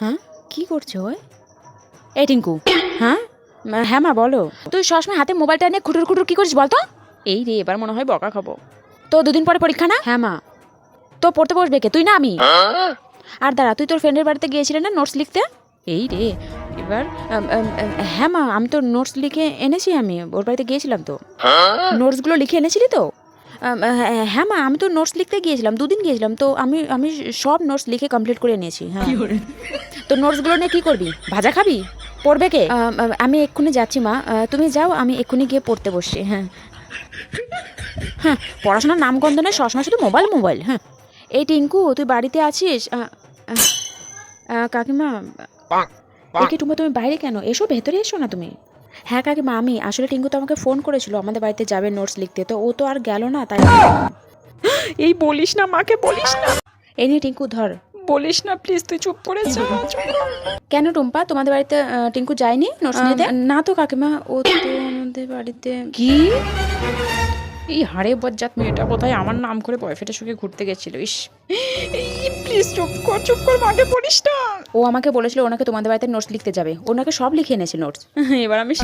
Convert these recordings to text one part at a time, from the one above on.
হ্যাঁ? কি করছ ওই? এই টিঙ্কু। হ্যাঁ? মা- হ্যাঁ মা বলো। তুই সবসময় হাতে মোবাইলটা নিয়ে খুটুর খুটুর কি করিস বলতো? এই রে এবার মনে হয় বকা খাব। তো দুদিন পরে পরীক্ষা না? হ্যাঁ মা। তো পড়তে বসবে কে? তুই না আমি? আর দাঁড়া তুই তোর ফ্রেন্ডের বাড়িতে গিয়েছিলে না নোটস লিখতে? এই রে এবার হ্যাঁ মা আমি তো নোটস লিখে এনেছি আমি। ওর বাড়িতে গিয়েছিলাম তো। নোটসগুলো লিখে এনেছিলি তো? হ্যাঁ হ্যাঁ মা আমি তো নোটস লিখতে গিয়েছিলাম দুদিন গিয়েছিলাম তো আমি আমি সব নোটস লিখে কমপ্লিট করে নিয়েছি হ্যাঁ। তো নোটসগুলো নিয়ে কী করবি? ভাজা খাবি? পড়বে কে? আম, এক্ষুনি যাচ্ছি মা। তুমি যাও আমি এক্ষুনি গিয়ে পড়তে বসছি হ্যাঁ। হ্যাঁ পড়াশোনার নাম গন্ধ নয় সবসময় শুধু মোবাইল মোবাইল হ্যাঁ। এই টিঙ্কু তুই বাড়িতে আছিস? কাকিমা একে তুমি বাইরে কেন? এসো ভেতরে এসো না তুমি। হ্যাঁ কাকিমা আমি আসলে টিঙ্কু তো আমাকে ফোন করেছিল আমাদের বাড়িতে যাবে নোটস লিখতে তো ও তো আর গেল না তাই এই বলিস না মাকে বলিস না। এই নিয়ে টিঙ্কু ধর। বলিস না প্লিজ তুই চুপ করে যা। কেন টুম্পা তোমাদের বাড়িতে টিঙ্কু যায়নি নোটস নিতে? না তো কাকিমা ও তো আমাদের বাড়িতে কি? এই হাড়ে বজ্জাত মেয়েটা কোথায় আমার নাম করে বয়ফ্রেন্ডের সঙ্গে ঘুরতে গেছিল ইস। প্লিজ চুপ কর চুপ কর মাকে বলিস না। ও আমাকে বলেছিল ওনাকে তোমাদের বাড়িতে নোটস লিখতে যাবে। ওনাকে সব লিখে এনেছে নোটস এবার আমি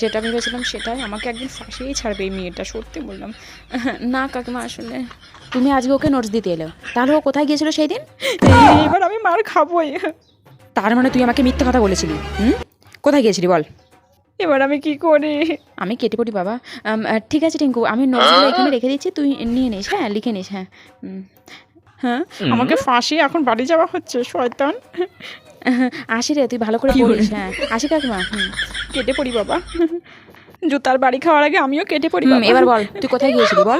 যেটা ভেবেছিলাম সেটাই। আমাকে একদিন ফাঁসিয়েই ছাড়বে এই মেয়েটা সত্যি বললাম। না কাকিমা আসলে। তুমি আজকে ওকে নোটস দিতে এলো। তাহলে ও কোথায় গিয়েছিল সেই দিন এবার আমি মার খাবোই। তার মানে তুই আমাকে মিথ্যা কথা বলেছিলি। হুম? কোথায় গিয়েছিলি বল? এবার আমি কি করি? আমি কেটে পড়ি বাবা। ঠিক আছে টিঙ্কু আমি নোটসগুলো এখানে রেখে দিচ্ছি। তুই নিয়ে নিস হ্যাঁ লিখে নিস হ্যাঁ। হুম। হ্যাঁ? আমাকে ফাঁসি এখন বাড়ি যাওয়া হচ্ছে শয়তান। আসি রে তুই ভালো করে পড়িস হ্যাঁ। আসি কাকিমা হুম। কেটে পড়ি বাবা। জুতার বাড়ি খাওয়ার আগে আমিও কেটে পড়ি এবার বল তুই কোথায় গিয়েছিলি বল।